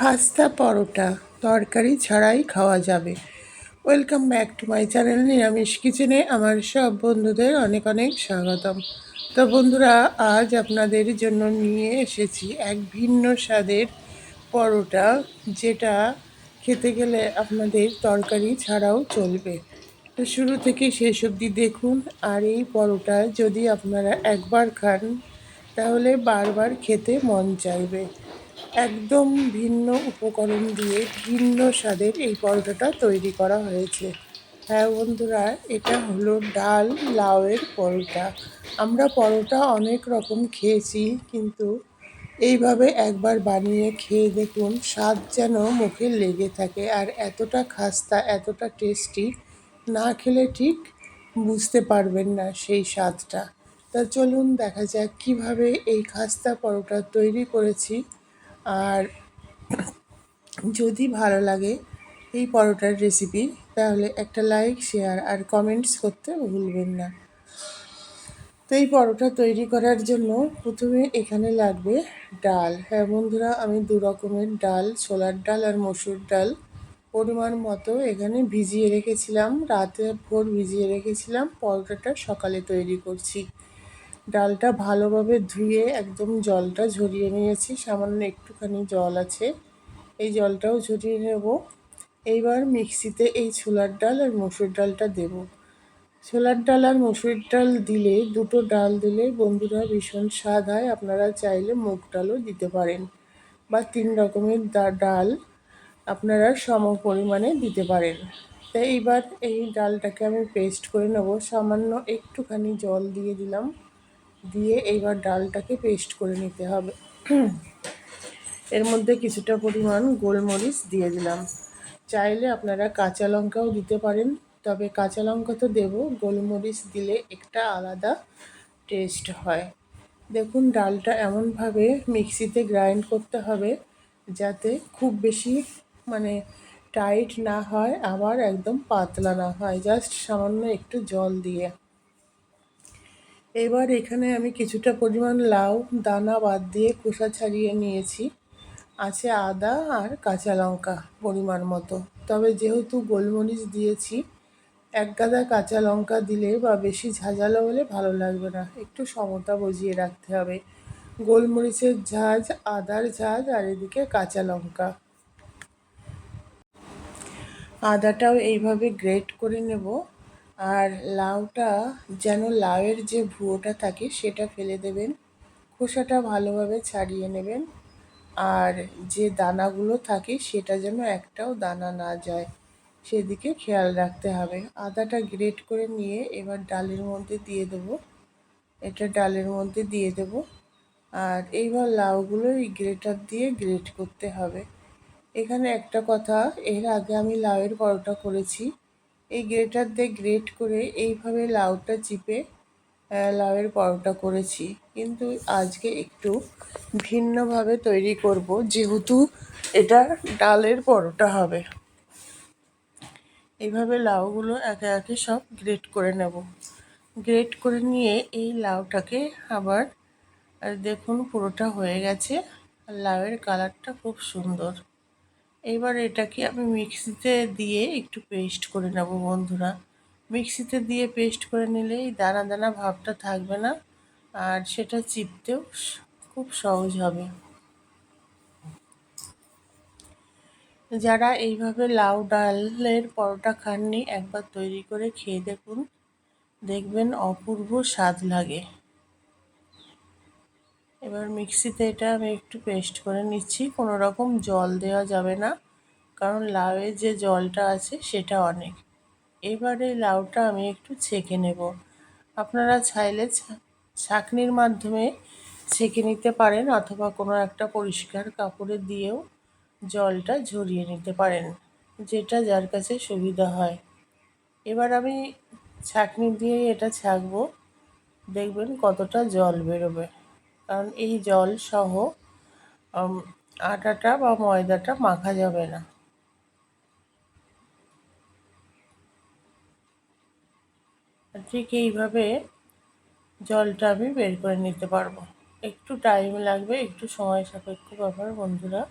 খাস্তা পরোটা তরকারি ছাড়াই খাওয়া যাবে। Welcome back to my channel নিরামিষ কিচেনে আমার সব বন্ধুদের অনেক অনেক স্বাগতম। তো বন্ধুরা, আজ আপনাদের জন্য নিয়ে এসেছি এক ভিন্ন স্বাদের পরোটা, যেটা খেতে গেলে আপনাদের তরকারি ছাড়াও চলবে। তো শুরু থেকে শেষ অবধি দেখুন, আর এই পরোটা যদি আপনারা একবার খান, তাহলে বারবার খেতে মন চাইবে। একদম ভিন্ন উপকরণ দিয়ে ভিন্ন স্বাদের এই পরোটাটা তৈরি করা হয়েছে। হ্যাঁ বন্ধুরা, এটা হলো ডাল লাউয়ের পরোটা। আমরা পরোটা অনেক রকম খেয়েছি, কিন্তু এইভাবে একবার বানিয়ে খেয়ে দেখুন, স্বাদ যেন মুখে লেগে থাকে আর এতটা খাস্তা, এতটা টেস্টি, না খেলে ঠিক বুঝতে পারবেন না সেই স্বাদটা। তা চলুন দেখা যাক কীভাবে এই খাস্তা পরোটা তৈরি করেছি। আর যদি ভালো লাগে এই পরোটার রেসিপি তাহলে একটা লাইক শেয়ার আর কমেন্টস করতে ভুলবেন না। তো এই পরোটা তৈরি করার জন্য প্রথমে এখানে লাগবে ডাল। হ্যাঁ বন্ধুরা, আমি দু রকমের ডাল, ছোলার ডাল আর মসুর ডাল পরিমাণ মতো এখানে ভিজিয়ে রেখেছিলাম। রাতে ভোর ভিজিয়ে রেখেছিলাম। পরোটাটা সকালে তৈরি করছি। ডালটা ভালোভাবে ধুয়ে একদম জলটা ঝরিয়ে নিয়েছি। সামান্য একটুখানি জল আছে। এই জলটাও ঝরিয়ে নেব। এইবার মিক্সিতে এই ছোলার ডাল আর মসুর ডালটা দেব। ছোলার ডাল আর মসুর ডাল দিলে, দুটো ডাল দিলে বন্ধুরা ভীষণ স্বাদ হয়। আপনারা চাইলে মুগ ডালও দিতে পারেন বা তিন রকমের ডাল আপনারা সম পরিমাণে দিতে পারেন। তাই এইবার এই ডালটাকে আমি পেস্ট করে নেব। সামান্য একটুখানি জল দিয়ে দিলাম। দিয়ে এইবার ডালটাকে পেস্ট করে নিতে হবে। এর মধ্যে কিছুটা পরিমাণ গোলমরিচ দিয়ে দিলাম। চাইলে আপনারা কাঁচা লঙ্কাও দিতে পারেন, তবে কাঁচা লঙ্কা তো দেবো, গোলমরিচ দিলে একটা আলাদা টেস্ট হয়। দেখুন, ডালটা এমনভাবে মিক্সিতে গ্রাইন্ড করতে হবে যাতে খুব বেশি মানে টাইট না হয়, আবার একদম পাতলা না হয় জাস্ট সামান্য একটু জল দিয়ে। এবার এখানে আমি কিছুটা পরিমাণ লাউ, দানা বাদ দিয়ে খোসা ছাড়িয়ে নিয়েছি। আছে আদা আর কাঁচা লঙ্কা পরিমাণ মতো। তবে যেহেতু গোলমরিচ দিয়েছি, এক গাদা কাঁচা লঙ্কা দিলে বা বেশি ঝাঁঝালো হলে ভালো লাগবে না। একটু সমতা বজিয়ে রাখতে হবে। গোলমরিচের ঝাঁঝ আদার ঝাঁঝ আর এদিকে কাঁচা লঙ্কা। আদাটাও এইভাবে গ্রেট করে নেব। আর লাউটা যেন লাউয়ের যে ভুয়োটা থাকে সেটা ফেলে দেবেন। খোসাটা ভালোভাবে ছাড়িয়ে নেবেন। আর যে দানাগুলো থাকে সেটা যেন একটাও দানা না যায়। সেদিকে খেয়াল রাখতে হবে। আদাটা গ্রেট করে নিয়ে এবার ডালের মধ্যে দিয়ে দেব। এটা ডালের মধ্যে দিয়ে দেব। আর এইবার লাউগুলো এই গ্রেটার দিয়ে গ্রেট করতে হবে। এখানে একটা কথা, এর আগে আমি লাউয়ের পরোটা করেছি। এই গ্রেটার দিয়ে গ্রেট করে এইভাবে লাউটা চিপে লাউয়ের পরোটা করেছি। কিন্তু আজকে একটু ভিন্নভাবে তৈরি করব, যেহেতু এটা ডালের পরোটা হবে। এইভাবে লাউগুলো একে একে সব গ্রেট করে নেব। গ্রেট করে নিয়ে এই লাউটাকে আবার দেখুন পুরোটা হয়ে গেছে। আর লাউয়ের কালারটা খুব সুন্দর। এবার এটাকে আমি মিক্সিতে দিয়ে একটু পেস্ট করে নেব বন্ধুরা। মিক্সিতে দিয়ে পেস্ট করে নিলে এই দানা দানা ভাবটা থাকবে না, আর সেটা চিপতেও খুব সহজ হবে। যারা এইভাবে লাউ ডালের পরোটা খাননি, একবার তৈরি করে খেয়ে দেখুন, দেখবেন অপূর্ব স্বাদ লাগে। এবার মিক্সিতে এটা আমি একটু পেস্ট করে নিচ্ছি। কোনো রকম জল দেওয়া যাবে না, কারণ লাউয়ের যে জলটা আছে সেটা অনেক। এবারে লাউটা আমি একটু ছেঁকে নেব। আপনারা চাইলে ছাঁকনির মাধ্যমে ছেঁকে নিতে পারেন অথবা কোনো একটা পরিষ্কার কাপড়ে দিয়েও জলটা ঝরিয়ে নিতে পারেন, যেটা যার কাছে সুবিধা হয়। এবার আমি ছাঁকনি দিয়ে এটা ছাঁকবো। দেখবেন কতটা জল বেরোবে। কারণ এই জল সহ আটাটা বা ময়দাটা মাখা যাবে না। ঠিক এইভাবে জলটা আমি বের করে নিতে পারব। একটু টাইম লাগবে, একটু সময় সাপেক্ষ ব্যাপার, বন্ধুরা।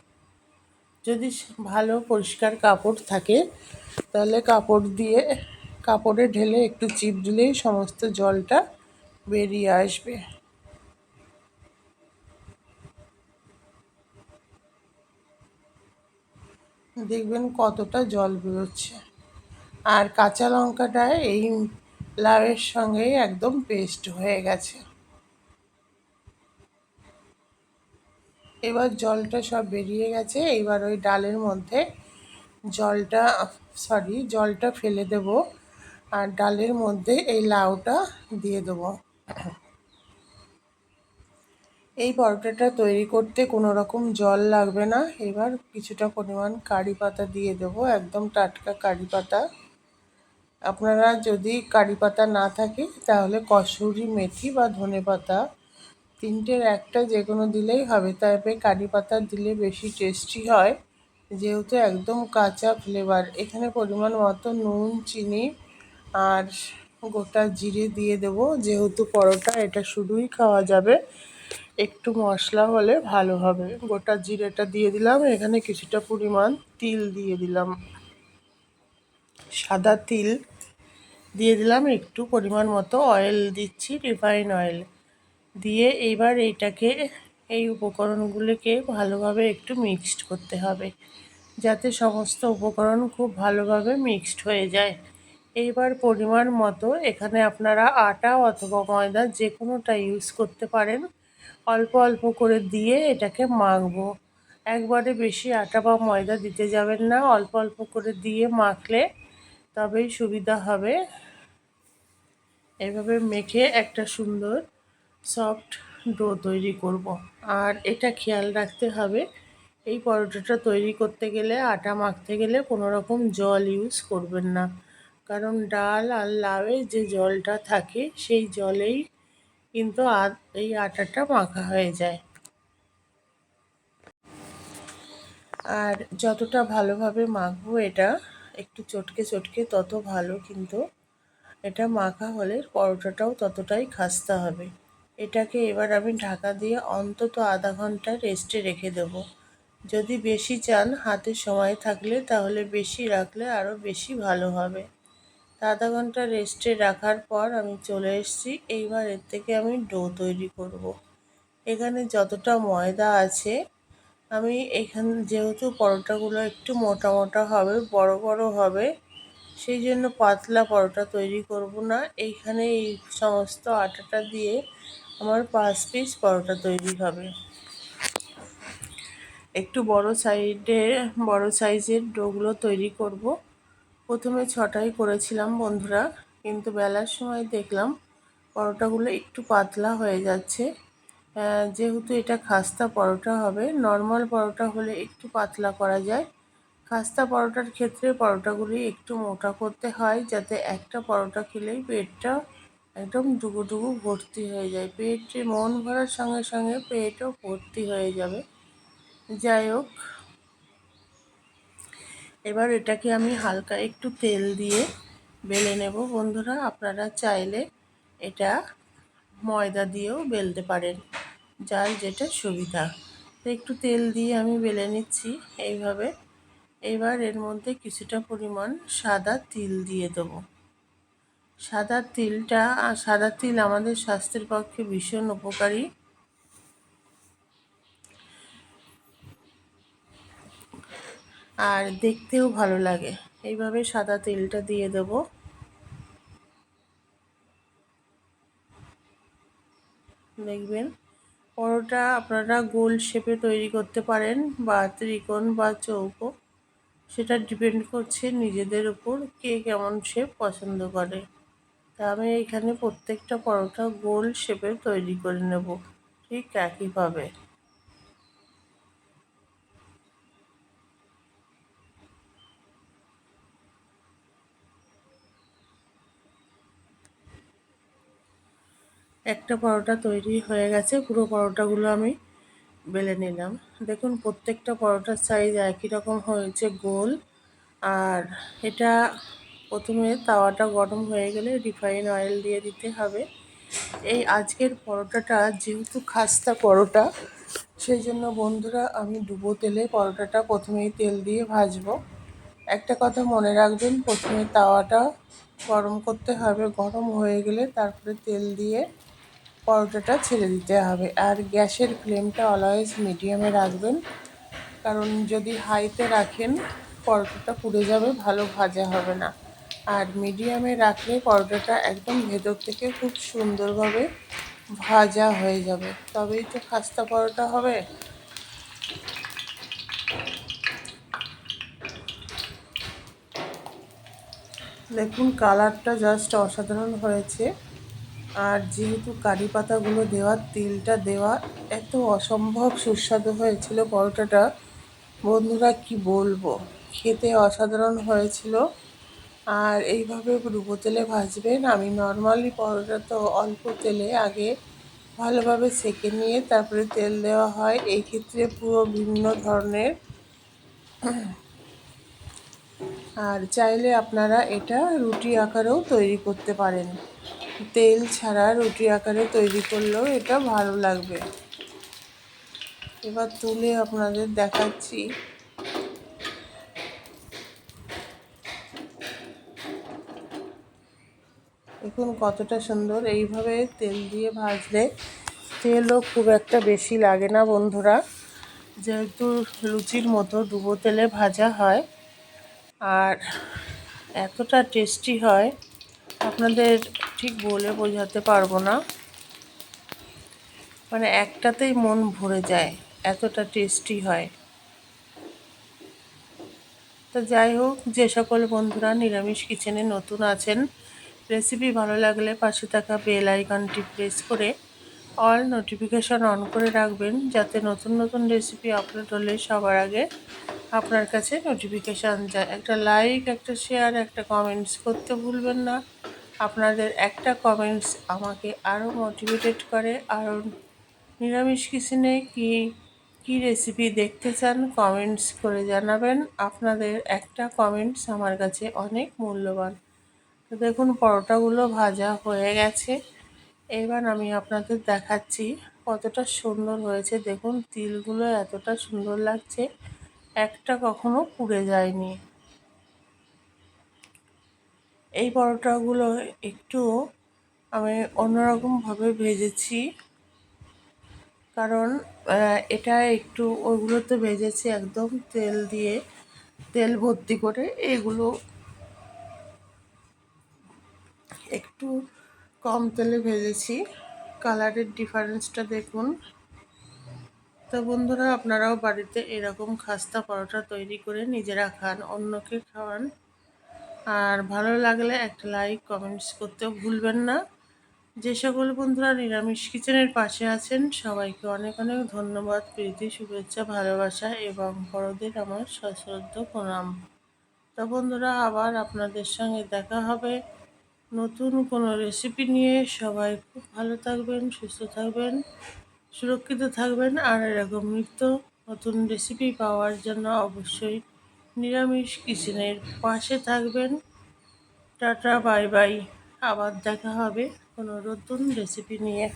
যদি ভালো পরিষ্কার কাপড় থাকে, তাহলে কাপড় দিয়ে, কাপড়ে ঢেলে একটু চিপ দিলেই সমস্ত জলটা বেরিয়ে আসবে। দেখবেন কতটা জল বেরোচ্ছে। আর কাঁচা লঙ্কাটা এই লাউয়ের সঙ্গে একদম পেস্ট হয়ে গেছে। এবার জলটা সব বেরিয়ে গেছে, এবার ওই ডালের মধ্যে জলটা সরি জলটা ফেলে দেব। আর ডালের মধ্যে এই লাউটা দিয়ে দেবো। এই পরোটাটা তৈরি করতে কোনো রকম জল লাগবে না। এবার কিছুটা পরিমাণ কারি পাতা দিয়ে দেবো, একদম টাটকা কারি পাতা। আপনারা যদি কারি পাতা না থাকে, তাহলে কসুরি মেথি বা ধনে পাতা। তিনটের একটা যে কোনো দিলেই হবে তবে কারি পাতা দিলে বেশি টেস্টি হয়। যেহেতু একদম কাঁচা ফ্লেভার এখানে পরিমাণ মতো নুন, চিনি আর গোটা জিরে দিয়ে দেবো। যেহেতু পরোটা, এটা শুধুই খাওয়া যাবে। একটু মশলা হলে ভালো হবে। গোটা জিরেটা দিয়ে দিলাম, এখানে কিছুটা পরিমাণ তিল দিয়ে দিলাম। সাদা তিল দিয়ে দিলাম, একটু পরিমাণ মতো অয়েল দিচ্ছি রিফাইন অয়েল দিয়ে এইবার এইটাকে, এই উপকরণগুলিকে ভালোভাবে একটু মিক্সড করতে হবে, যাতে সমস্ত উপকরণ খুব ভালোভাবে মিক্সড হয়ে যায়। এইবার পরিমাণ মতো এখানে আপনারা আটা অথবা ময়দা যে কোনোটা ইউজ করতে পারেন। অল্প অল্প করে দিয়ে এটাকে মাখবো। একবারে বেশি আটা বা ময়দা দিতে যাবেন না, অল্প অল্প করে দিয়ে মাখলে তবেই সুবিধা হবে। এভাবে মেখে একটা সুন্দর সফট ডো তৈরি করব। আর এটা খেয়াল রাখতে হবে, এই পরোটাটা তৈরি করতে গেলে, আটা মাখতে গেলে কোনো রকম জল ইউজ করবেন না। কারণ ডাল আর লাউয়ে যে জলটা থাকে, সেই জলেই কিন্তু এই আটাটা মাখা হয়ে যায়। আর যতটা ভালোভাবে মাখবো এটা একটু চটকে চটকে তত ভালো কিন্তু এটা মাখা হলে পরোটাটাও ততটাই খাস্তা হবে। এটাকে এবার আমি ঢাকা দিয়ে অন্তত আধা ঘণ্টা রেস্টে রেখে দেব। যদি বেশি চান, হাতে সময় থাকলে, তাহলে বেশি রাখলে আরও বেশি ভালো হবে। আধা ঘণ্টা রেস্টে রাখার পর আমি চলে এসেছি। এইবার এর থেকে আমি ডো তৈরি করব। এখানে যতটা ময়দা আছে, আমি এখান যেহেতু পরোটাগুলো একটু মোটা মোটা হবে, বড় বড় হবে, সেই জন্য পাতলা পরোটা তৈরি করব না। এইখানে এই সমস্ত আটাটা দিয়ে আমার পাঁচ পিস পরোটা তৈরি হবে। একটু বড় সাইডে বড় সাইজের ডোগুলো তৈরি করব। প্রথমে ছটাই করেছিলাম বন্ধুরা, কিন্তু বেলার সময় দেখলাম পরোটাগুলো একটু পাতলা হয়ে যাচ্ছে। যেহেতু এটা খাস্তা পরোটা হবে, নর্মাল পরোটা হলে একটু পাতলা করা যায়। খাস্তা পরোটার ক্ষেত্রে পরোটাগুলি একটু মোটা করতে হয়, যাতে একটা পরোটা খেলেই পেটটা একদম ডুবু ভর্তি হয়ে যায়। পেটে মন ভরার সঙ্গে সঙ্গে পেটও ভর্তি হয়ে যাবে। যাই হোক এবার এটাকে আমি হালকা একটু তেল দিয়ে বেলে নেব। বন্ধুরা, আপনারা চাইলে এটা ময়দা দিয়েও বেলতে পারেন, যার যেটা সুবিধা। তো একটু তেল দিয়ে আমি বেলে নিচ্ছি এইভাবে। এবার এর মধ্যে কিছুটা পরিমাণ সাদা তিল দিয়ে দেবো। সাদা তিলটা, সাদা তিল আমাদের স্বাস্থ্যের পক্ষে ভীষণ উপকারী। আর দেখতেও ভালো লাগে। এইভাবে সাদা তেলটা দিয়ে দেবো। দেখবেন, পরোটা আপনারা গোল শেপে তৈরি করতে পারেন, বা ত্রিকোণ বা চৌকো। সেটা ডিপেন্ড করছে নিজেদের উপর কে কেমন শেপ পছন্দ করে। তা আমি এখানে প্রত্যেকটা পরোটা গোল শেপে তৈরি করে নেব, ঠিক একইভাবে। একটা পরোটা তৈরি হয়ে গেছে, পুরো পরোটাগুলো আমি বেলে নিলাম। দেখুন, প্রত্যেকটা পরোটার সাইজ একই রকম হয়েছে, গোল। আর এটা প্রথমে তাওয়াটা গরম হয়ে গেলে রিফাইন অয়েল দিয়ে দিতে হবে। এই আজকের পরোটাটা যেহেতু খাস্তা পরোটা, সেই জন্য বন্ধুরা আমি ডুবো তেলে পরোটাটা প্রথমেই তেল দিয়ে ভাজবো। একটা কথা মনে রাখবেন, প্রথমে তাওয়াটা গরম করতে হবে। গরম হয়ে গেলে তারপরে তেল দিয়ে পরোটাটা ছেড়ে দিতে হবে। আর গ্যাসের ফ্লেমটা অলওয়েজ মিডিয়ামে রাখবেন। কারণ যদি হাইতে রাখেন, পরোটাটা পুড়ে যাবে, ভালো ভাজা হবে না। আর মিডিয়ামে রাখলে পরোটাটা একদম ভেতর থেকে খুব সুন্দরভাবে ভাজা হয়ে যাবে। তবেই তো খাস্তা পরোটা হবে। দেখুন কালারটা জাস্ট অসাধারণ হয়েছে। আর যেহেতু কারি পাতাগুলো দেওয়া তেলটা দেওয়া এত অসম্ভব সুস্বাদু হয়েছিল পরোটাটা, বন্ধুরা কি বলব? খেতে অসাধারণ হয়েছিল। আর এইভাবে ডুবো তেলে ভাজবেন আমি নর্মালি পরোটা তো অল্প তেলে আগে ভালোভাবে সেকে নিয়ে তারপরে তেল দেওয়া হয়। এই ক্ষেত্রে পুরো ভিন্ন ধরনের। আর চাইলে আপনারা এটা রুটি আকারেও তৈরি করতে পারেন। তেল ছাড়া রুটি আকারে তৈরি করলেও এটা ভালো লাগবে। এবার তুলে আপনাদের দেখাচ্ছি। দেখুন কতটা সুন্দর এইভাবে তেল দিয়ে ভাজলে তেলও খুব একটা বেশি লাগে না বন্ধুরা। যেহেতু লুচির মতো ডুবো তেলে ভাজা হয় আর এতটা টেস্টি হয়। আপনাদের ঠিক বলে বোঝাতে পারব না। মানে একটাতেই মন ভরে যায়, এতটা টেস্টি হয়। তো যাই হোক, যে সকল বন্ধুরা নিরামিষ কিচেনে নতুন আছেন রেসিপি ভালো লাগলে পাশে থাকা বেল আইকনটি প্রেস করে অল নোটিফিকেশান অন করে রাখবেন, যাতে নতুন নতুন রেসিপি আপলোড হলে সবার আগে আপনার কাছে নোটিফিকেশান যায়। একটা লাইক একটা শেয়ার একটা কমেন্টস করতে ভুলবেন না। আপনাদের একটা কমেন্টস আমাকে আরও মোটিভেটেড করে আরও নিরামিষ কিচেনে কি কি রেসিপি দেখতে চান কমেন্টস করে জানাবেন। আপনাদের একটা কমেন্টস আমার কাছে অনেক মূল্যবান। তো দেখুন, পরোটাগুলো ভাজা হয়ে গেছে। এবার আমি আপনাদের দেখাচ্ছি কতটা সুন্দর হয়েছে। দেখুন, তিলগুলো এতটা সুন্দর লাগছে, একটা কখনো পুড়ে যায়নি। এই পরোটাগুলো একটু আমি অন্যরকমভাবে ভেজেছি। কারণ এটা একটু ওইগুলোতে ভেজেছি একদম তেল দিয়ে, তেল ভর্তি করে এগুলো একটু কম তেলে ভেজেছি। কালারের ডিফারেন্সটা দেখুন। তো বন্ধুরা, আপনারাও বাড়িতে এরকম খাস্তা পরোটা তৈরি করে নিজেরা খান, অন্যকে খাওয়ান। আর ভালো লাগলে একটা লাইক কমেন্টস করতেও ভুলবেন না। যে সকল বন্ধুরা নিরামিষ কিচেনের পাশে আছেন, সবাইকে অনেক অনেক ধন্যবাদ, প্রীতি, শুভেচ্ছা, ভালোবাসা এবং বড়দের আমার সশ্রদ্ধ প্রণাম। তো বন্ধুরা, আবার আপনাদের সঙ্গে দেখা হবে নতুন কোনো রেসিপি নিয়ে। সবাই খুব ভালো থাকবেন, সুস্থ থাকবেন, সুরক্ষিত থাকবেন। আর এরকম নিত্য নতুন রেসিপি পাওয়ার জন্য অবশ্যই নিরামিষ কিচেনের পাশে থাকবেন। টাটা বাই বাই। আবার দেখা হবে কোনো নতুন রেসিপি নিয়ে।